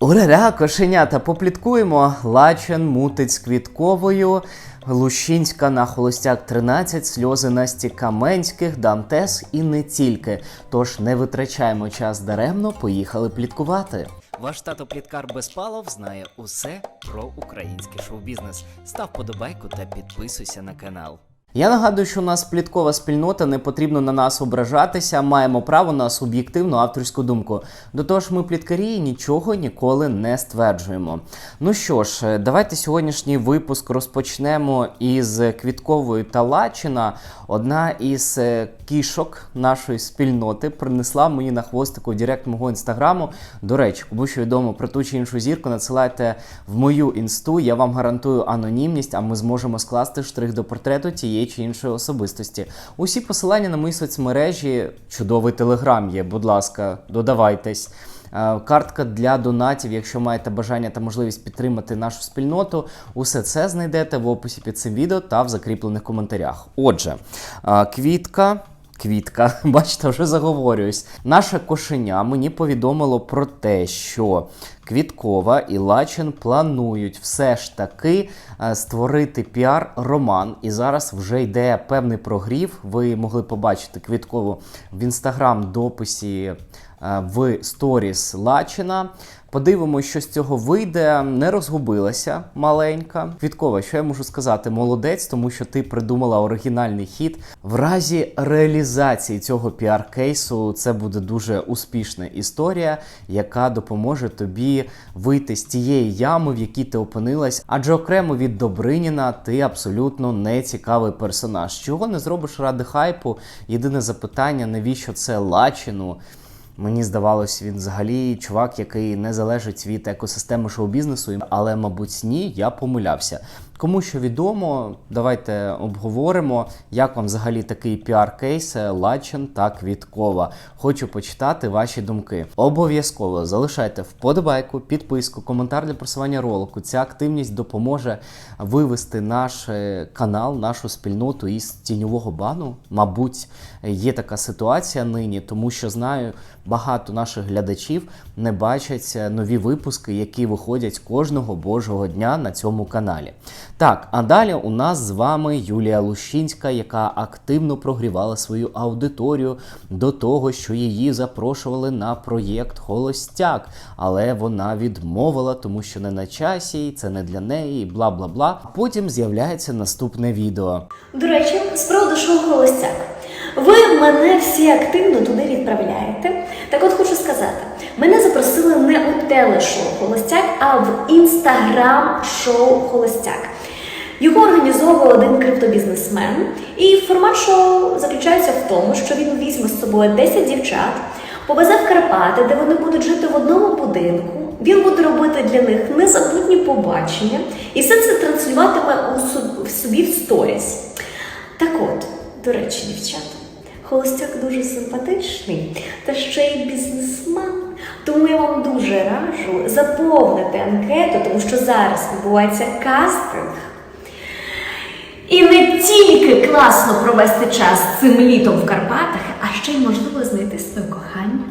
Ура, кошенята, попліткуємо. Лачен мутить з квітковою. Лущинська на холостяк 13, сльози Насті Каменських, Дантес і не тільки. Тож не витрачаємо час даремно, поїхали пліткувати. Ваш тато Пліткар Безпалов знає усе про український шоу-бізнес. Став подобайку та підписуйся на канал. Я нагадую, що у нас пліткова спільнота, не потрібно на нас ображатися, маємо право на суб'єктивну авторську думку. До того ж, ми пліткарі нічого ніколи не стверджуємо. Ну що ж, е, давайте сьогоднішній випуск розпочнемо із квіткової Талачина. Одна із е, кішок нашої спільноти принесла мені на хвостику директ мого інстаграму. До речі, кому що відомо про ту чи іншу зірку, надсилайте в мою інсту. Я вам гарантую анонімність, а ми зможемо скласти штрих до портрету тієї чи іншої особистості. Усі посилання на мої соцмережі, чудовий телеграм є. Будь ласка, додавайтесь. Е, Картка для донатів, якщо маєте бажання та можливість підтримати нашу спільноту, усе це знайдете в описі під цим відео та в закріплених коментарях. Отже, е, квітка. Квітка, бачите, вже заговорююсь. Наше кошеня мені повідомило про те, що Квіткова і Лачин планують все ж таки е, створити піар-роман. І зараз вже йде певний прогрів. Ви могли побачити Квіткову в інстаграм-дописі е, в сторіс Лачина. Подивимось, що з цього вийде. Не розгубилася маленька. Квіткова, що я можу сказати? Молодець, тому що ти придумала оригінальний хід. В разі реалізації цього піар-кейсу це буде дуже успішна історія, яка допоможе тобі вийти з тієї ями, в якій ти опинилась. Адже окремо від Добриніна ти абсолютно не цікавий персонаж. Чого не зробиш ради хайпу? Єдине запитання, навіщо це лачину? Мені здавалось, він взагалі чувак, який не залежить від екосистеми шоу-бізнесу, але, мабуть, ні, я помилявся. Кому що відомо, давайте обговоримо, як вам взагалі такий піар-кейс Лачин та Квіткова. Хочу почитати ваші думки. Обов'язково залишайте вподобайку, підписку, коментар для просування ролику. Ця активність допоможе вивести наш е, канал, нашу спільноту із тіньового бану. Мабуть, є така ситуація нині, тому що знаю, багато наших глядачів не бачать е, нові випуски, які виходять кожного божого дня на цьому каналі. Так, а далі у нас з вами Юлія Лущинська, яка активно прогрівала свою аудиторію до того, що її запрошували на проєкт Холостяк, але вона відмовила, тому що не на часі, це не для неї, бла бла бла. Потім з'являється наступне відео. До речі, з приводу шоу Холостяк. Ви мене всі активно туди відправляєте. Так от хочу сказати, мене запросили не у телешоу Холостяк, а в інстаграм-шоу Холостяк. Його організовує один криптобізнесмен, і формат шоу заключається в тому, що він візьме з собою 10 дівчат, повезе в Карпати, де вони будуть жити в одному будинку. Він буде робити для них незабутні побачення, і все це транслюватиме у собі в сторіс. Так от, до речі, дівчата, холостяк дуже симпатичний та ще й бізнесмен. Тому я вам дуже раджу заповнити анкету, тому що зараз відбувається кастинг. І не тільки класно провести час цим літом в Карпатах, а ще й можливо знайти своє кохання.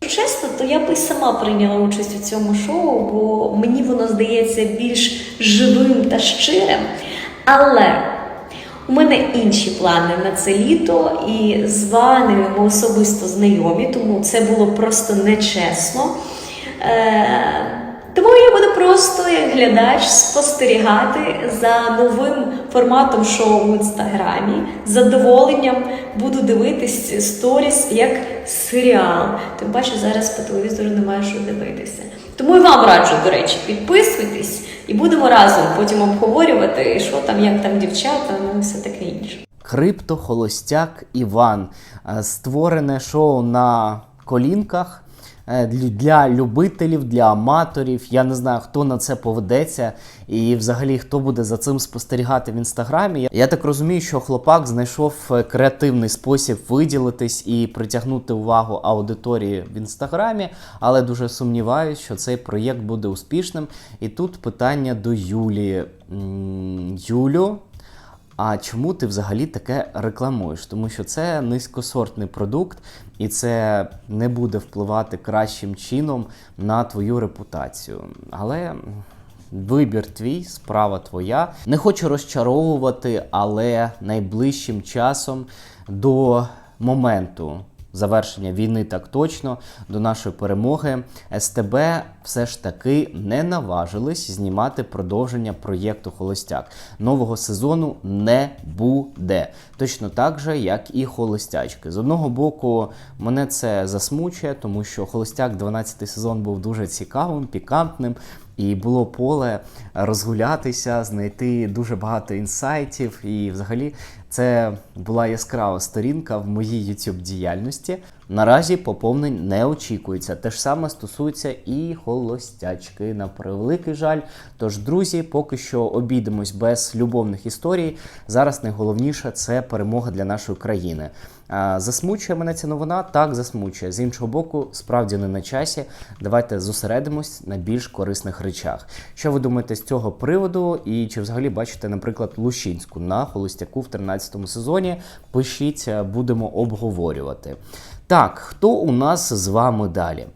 Чесно, то я б і сама прийняла участь у цьому шоу, бо мені воно здається більш живим та щирим. Але у мене інші плани на це літо, і з вами ми особисто знайомі, тому це було просто нечесно. Е, тому я буду просто як глядач спостерігати за новим форматом шоу в інстаграмі. З задоволенням буду дивитись сторіс як серіал. Тим паче зараз по телевізору немає що дивитися. Тому і вам раджу, до речі, підписуйтесь і будемо разом потім обговорювати, що там, як там дівчата, ну все таке інше. Крипто Холостяк Іван. Е, Створене шоу на колінках для- для любителів, для аматорів. Я не знаю, хто на це поведеться, і взагалі хто буде за цим спостерігати в інстаграмі. Я- Я так розумію, що хлопак знайшов е, креативний спосіб виділитись і притягнути увагу аудиторії в інстаграмі, але дуже сумніваюся, що цей проєкт буде успішним. І тут питання до Юлії. Юлю. А чому ти взагалі таке рекламуєш? Тому що це низькосортний продукт, і це не буде впливати кращим чином на твою репутацію. Але Вибір твій, справа твоя. Не хочу розчаровувати, але найближчим часом до моменту завершення війни, так точно, до нашої перемоги, СТБ все ж таки не наважились знімати продовження проєкту Холостяк. Нового сезону не буде. Точно так же, як і холостячки. З одного боку, мене це засмучує, тому що Холостяк 12 сезон був дуже цікавим, пікантним. І було поле розгулятися, знайти дуже багато інсайтів. І взагалі це була яскрава сторінка в моїй youtube діяльності. Наразі поповнень не очікується. Те ж саме стосується і холостячки, на превеликий жаль. Тож, друзі, поки що обійдемось без любовних історій. Зараз найголовніше це перемога для нашої країни. Засмучує мене ця новина? Так, засмучує. З іншого боку, справді не на часі. Давайте зосередимось на більш корисних речах. Що ви думаєте з цього приводу? І чи взагалі бачите, наприклад, Лущинську на холостяку в 13 сезоні? Пишіть, будемо обговорювати. Так, хто у нас з вами далі?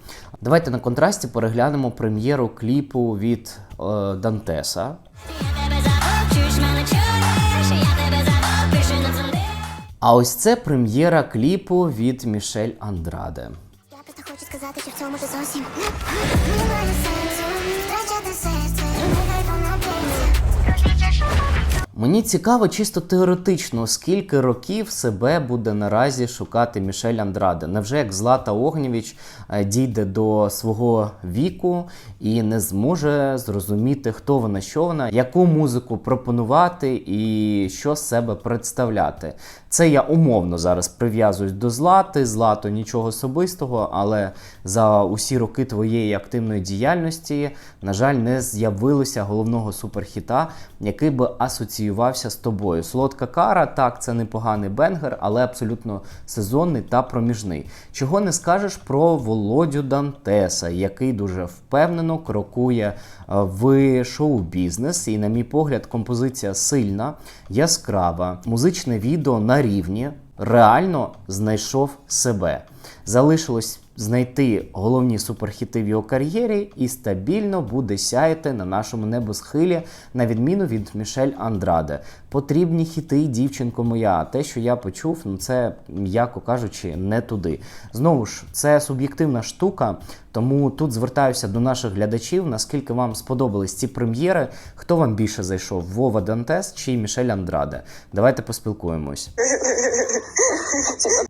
Давайте на контрасті переглянемо прем'єру кліпу від е, Дантеса. А ось це прем'єра кліпу від Мішель Андраде. Я просто хочу сказати, що в цьому ти зовсім Мені цікаво чисто теоретично, скільки років себе буде наразі шукати Мішель Андраде. Невже як Злата Огнєвіч е, дійде до свого віку і не зможе зрозуміти, хто вона, що вона, яку музику пропонувати і що з себе представляти? Це я умовно зараз прив'язуюсь до Злати. Злато нічого особистого, але за усі роки твоєї активної діяльності, на жаль, не з'явилося головного суперхіта, який би асоціювався з тобою. Солодка кара, так, це непоганий бенгер, але абсолютно сезонний та проміжний. Чого не скажеш про Володю Дантеса, який дуже впевнено крокує е, в шоу-бізнес. І, на мій погляд, композиція сильна, яскрава, музичне відео на рівні, реально знайшов себе. Залишилось знайти головні суперхіти в його кар'єрі і стабільно буде сяяти на нашому небосхилі, на відміну від Мішель Андраде. Потрібні хіти, дівчинко моя. Те, що я почув, ну це, м'яко кажучи, не туди. Знову ж, це суб'єктивна штука, тому тут звертаюся до наших глядачів, наскільки вам сподобались ці прем'єри, хто вам більше зайшов: Вова Дантес чи Мішель Андраде? Давайте поспілкуємось.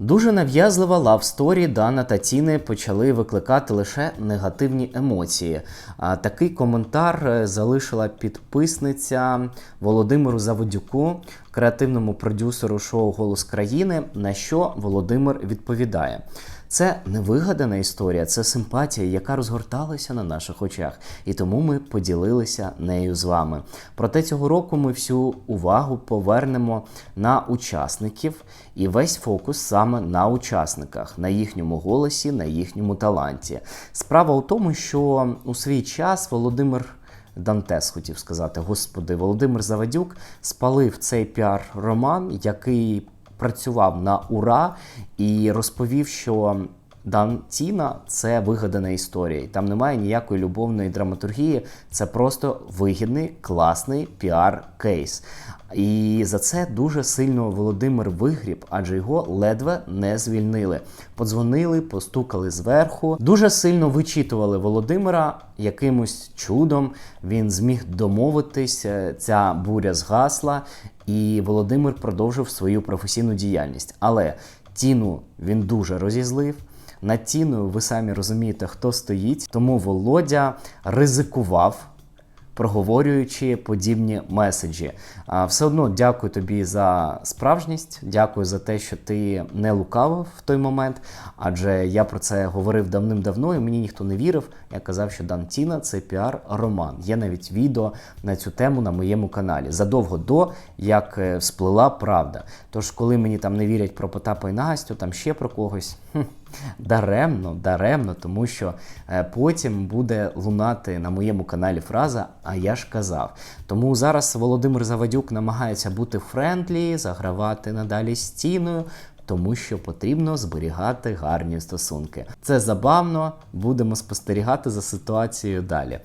Дуже нав'язлива лавсторі Дана та Тіни почали викликати лише негативні емоції. А такий коментар е, залишила підписниця Володимиру Заводюку, креативному продюсеру шоу Голос країни. На що Володимир відповідає. Це не вигадана історія, це симпатія, яка розгорталася на наших очах, і тому ми поділилися нею з вами. Проте цього року ми всю увагу повернемо на учасників і весь фокус саме на учасниках, на їхньому голосі, на їхньому таланті. Справа у тому, що у свій час Володимир. Дантес хотів сказати, господи, Володимир Завадюк спалив цей піар-роман, який працював на ура і розповів, що Дан Тіна це вигадана історія. Там немає ніякої любовної драматургії. Це просто вигідний, класний піар-кейс. І за це дуже сильно Володимир вигріб, адже його ледве не звільнили. Подзвонили, постукали зверху. Дуже сильно вичитували Володимира. Якимось чудом він зміг домовитись. е, Ця буря згасла, і Володимир продовжив свою професійну діяльність. Але Тіну він дуже розізлив. Над Тіною ви самі розумієте, хто стоїть. Тому Володя ризикував, проговорюючи подібні меседжі. Все одно дякую тобі за справжність, дякую за те, що ти не лукавив в той момент. Адже я про це говорив давним-давно, і мені ніхто не вірив. Я казав, що Дан Тіна це піар-роман. Є навіть відео на цю тему на моєму каналі. Задовго до як е, всплила правда. Тож, коли мені там не вірять про Потапа і Настю, там ще про когось. Хм, Даремно, даремно, тому що е, потім буде лунати на моєму каналі фраза А я ж казав. Тому зараз Володимир Завадюк намагається бути френдлі, загравати надалі стіною. Тому що потрібно зберігати гарні стосунки. Це забавно, будемо спостерігати за ситуацією далі.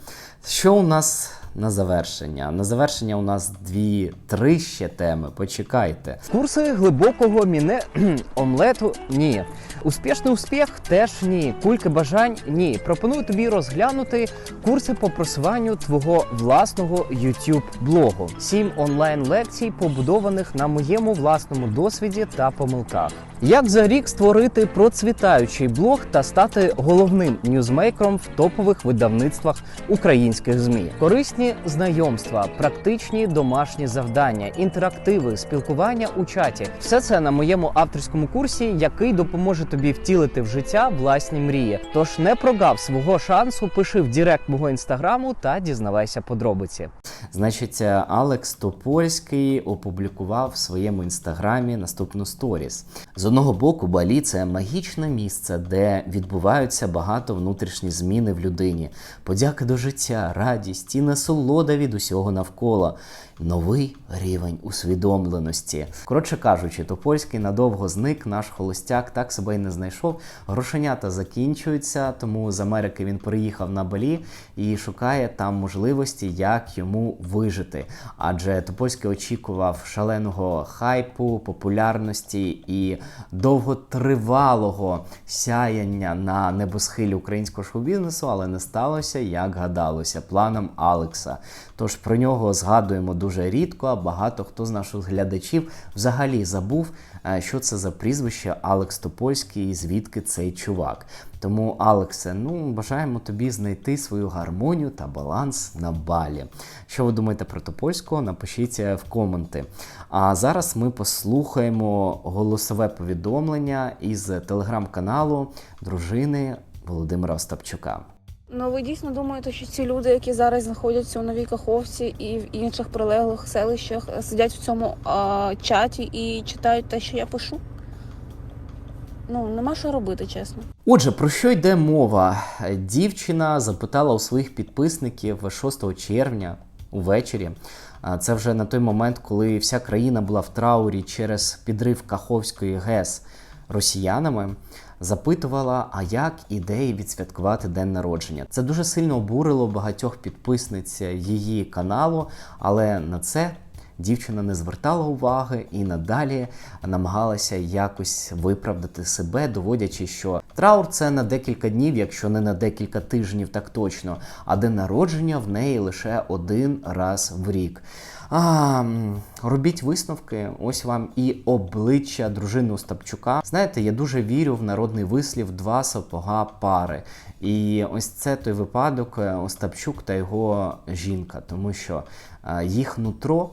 Що у нас на завершення? На завершення у нас дві-три ще теми. Почекайте. Курси глибокого міне омлету ні. Успішний успіх теж ні. Кульки бажань ні. Пропоную тобі розглянути курси по просуванню твого власного YouTube блогу. Сім онлайн лекцій, побудованих на моєму власному досвіді та помилках. Як за рік створити процвітаючий блог та стати головним ньюзмейкером в топових видавництвах українських змі? Корисні знайомства, практичні домашні завдання, інтерактиви, спілкування у чаті все це на моєму авторському курсі, який допоможе тобі втілити в життя власні мрії. Тож не прогав свого шансу, пиши в Директ мого інстаграму та дізнавайся подробиці. Значить, е, Алекс Топольський опублікував в своєму інстаграмі наступну сторіс. З одного боку, Балі це магічне місце, де відбуваються багато внутрішні зміни в людині, подяки до життя, радість і насолода від усього навколо. Новий рівень усвідомленості. Коротше кажучи, Топольський надовго зник, наш холостяк так себе й не знайшов. Грошенята закінчуються, тому з Америки він переїхав на Балі і шукає там можливості, як йому вижити. Адже Топольський очікував шаленого хайпу, популярності і довготривалого сяяння на небосхилі українського шоу-бізнесу, але не сталося, як гадалося, планом Алекса. Тож про нього згадуємо дуже рідко, а багато хто з наших глядачів взагалі забув, е, що це за прізвище Алекс Топольський і звідки цей чувак. Тому, Алексе, ну бажаємо тобі знайти свою гармонію та баланс на балі. Що ви думаєте про Топольського? Напишіть е, в коменти. А зараз ми послухаємо голосове повідомлення із телеграм-каналу дружини Володимира Остапчука. Ну, ви дійсно думаєте, що ці люди, які зараз знаходяться у Новій Каховці і в інших прилеглих селищах, сидять в цьому а, чаті і читають те, що я пишу? Ну, нема що робити, чесно. Отже, про що йде мова? Дівчина запитала у своїх підписників 6 червня увечері. Це вже на той момент, коли вся країна була в траурі через підрив Каховської ГЕС росіянами. Запитувала, а як ідеї відсвяткувати день народження. Це дуже сильно обурило багатьох підписниць її каналу, але на це дівчина не звертала уваги і надалі намагалася якось виправдати себе, доводячи, що траур це на декілька днів, якщо не на декілька тижнів, так точно. А день народження в неї лише один раз в рік. А, робіть висновки. Ось вам і обличчя дружини Остапчука. Знаєте, я дуже вірю в народний вислів два сапога пари. І ось це той випадок е, Остапчук та його жінка, тому що е, їх нутро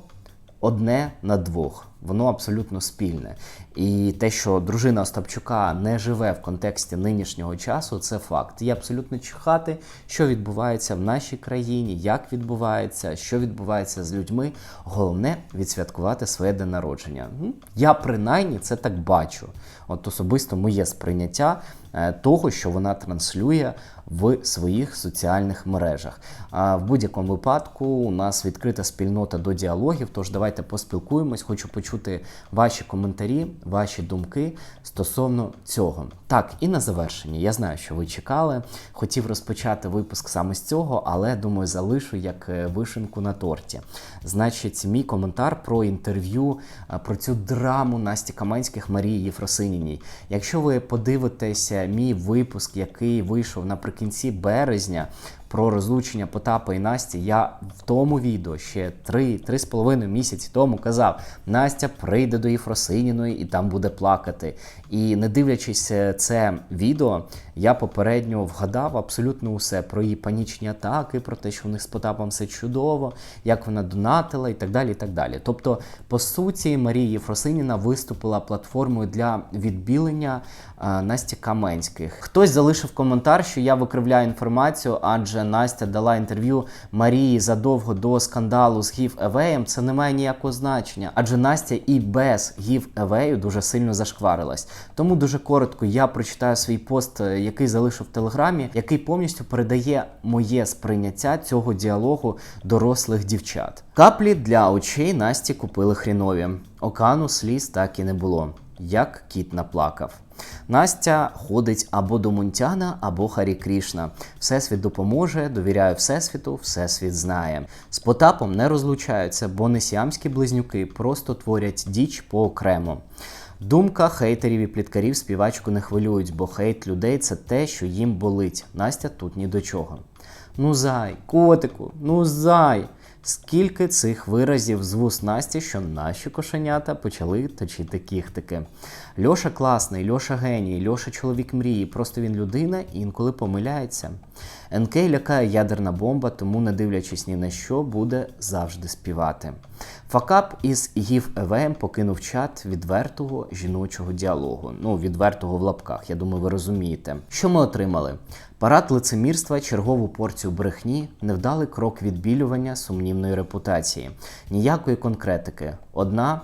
одне на двох. Воно абсолютно спільне. І те, що дружина Остапчука не живе в контексті нинішнього часу, це факт. Є абсолютно чихати, що відбувається в нашій країні, як відбувається, що відбувається з людьми. Головне відсвяткувати своє день народження. Я принаймні це так бачу. От особисто моє сприйняття е, того, що вона транслює в своїх соціальних мережах. А в будь-якому випадку у нас відкрита спільнота до діалогів. Тож давайте поспілкуємось. Хочу почути ваші коментарі, ваші думки стосовно цього. Так, і на завершення. Я знаю, що ви чекали. Хотів розпочати випуск саме з цього, але думаю, залишу як е, вишенку на торті. Значить, мій коментар про інтерв'ю е, про цю драму Насті Каменських Марії Єфросиніній. Якщо ви подивитеся мій випуск, який вийшов наприкінці березня. Про розлучення Потапа і Насті я в тому відео ще 3-3,5 місяці тому казав: Настя прийде до Єфросиніної і там буде плакати. І не дивлячись е, це відео, я попередньо вгадав абсолютно усе про її панічні атаки, про те, що в них з Потапом все чудово, як вона донатила і так далі. і так далі. Тобто, по суті, Марія Єфросиніна виступила платформою для відбілення е, Насті Каменських. Хтось залишив коментар, що я викривляю інформацію, адже адже Настя дала інтерв'ю Марії задовго до скандалу з гів Евеєм, це не має ніякого значення, адже Настя і без гів Евею дуже сильно зашкварилась. Тому дуже коротко я прочитаю свій пост, е, який залишив в телеграмі, який повністю передає моє сприйняття цього діалогу дорослих дівчат. Каплі для очей Насті купили хрінові. Окану сліз так і не було. Як кіт наплакав. Настя ходить або до Мунтяна, або Харі Крішна. Всесвіт допоможе, довіряю Всесвіту, Всесвіт знає. З Потапом не розлучаються, бо не сіамські близнюки просто творять діч поокремо. Думка хейтерів і пліткарів співачку не хвилюють, бо хейт людей це те, що їм болить. Настя тут ні до чого. Ну зай, котику, ну зай. Скільки цих виразів з вуст Насті, що наші кошенята почали точити кіхтики. Льоша класний, Льоша геній, Льоша чоловік мрії. Просто він людина і інколи помиляється. НК лякає ядерна бомба, тому, не дивлячись ні на що, буде завжди співати. Факап із Гів ЕВМ покинув чат відвертого жіночого діалогу. Ну, відвертого в лапках, я думаю, ви розумієте. Що ми отримали? Парад лицемірства, чергову порцію брехні, невдалий крок відбілювання сумнівної репутації, ніякої конкретики. Одна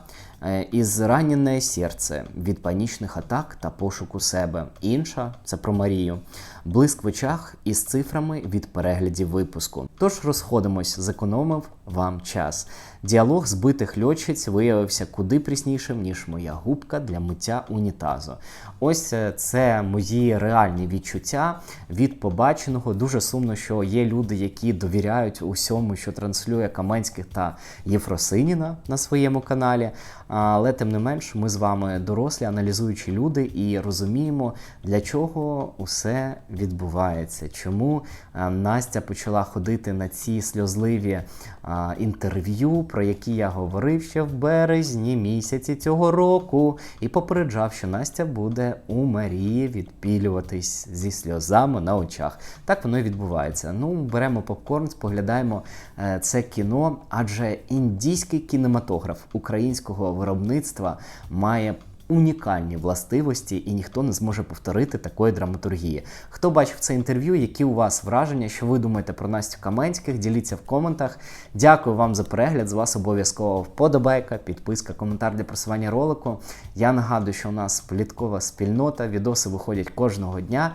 із ранене серце від панічних атак та пошуку себе. Інша це про Марію. Блиск в очах із цифрами від переглядів випуску. Тож розходимось, зекономив вам час. Діалог збитих льотчиць виявився куди пріснішим, ніж моя губка для миття унітазу. Ось е, це мої реальні відчуття від побаченого. Дуже сумно, що є люди, які довіряють усьому, що транслює Каменських та Єфросиніна на своєму каналі. Але тим не менш, ми з вами дорослі, аналізуючі люди, і розуміємо, для чого усе відбувається. Чому е, Настя почала ходити на ці сльозливі інтерв'ю, про які я говорив ще в березні місяці цього року, і попереджав, що Настя буде у Марії відпілюватись зі сльозами на очах. Так воно і відбувається. Ну, беремо попкорн, споглядаємо е, це кіно, адже індійський кінематограф українського виробництва має унікальні властивості, і ніхто не зможе повторити такої драматургії. Хто бачив це інтерв'ю, які у вас враження, що ви думаєте про Настю Каменських? Діліться в коментах. Дякую вам за перегляд. З вас обов'язково вподобайка, підписка, коментар для просування ролику. Я нагадую, що у нас пліткова спільнота, відоси виходять кожного дня.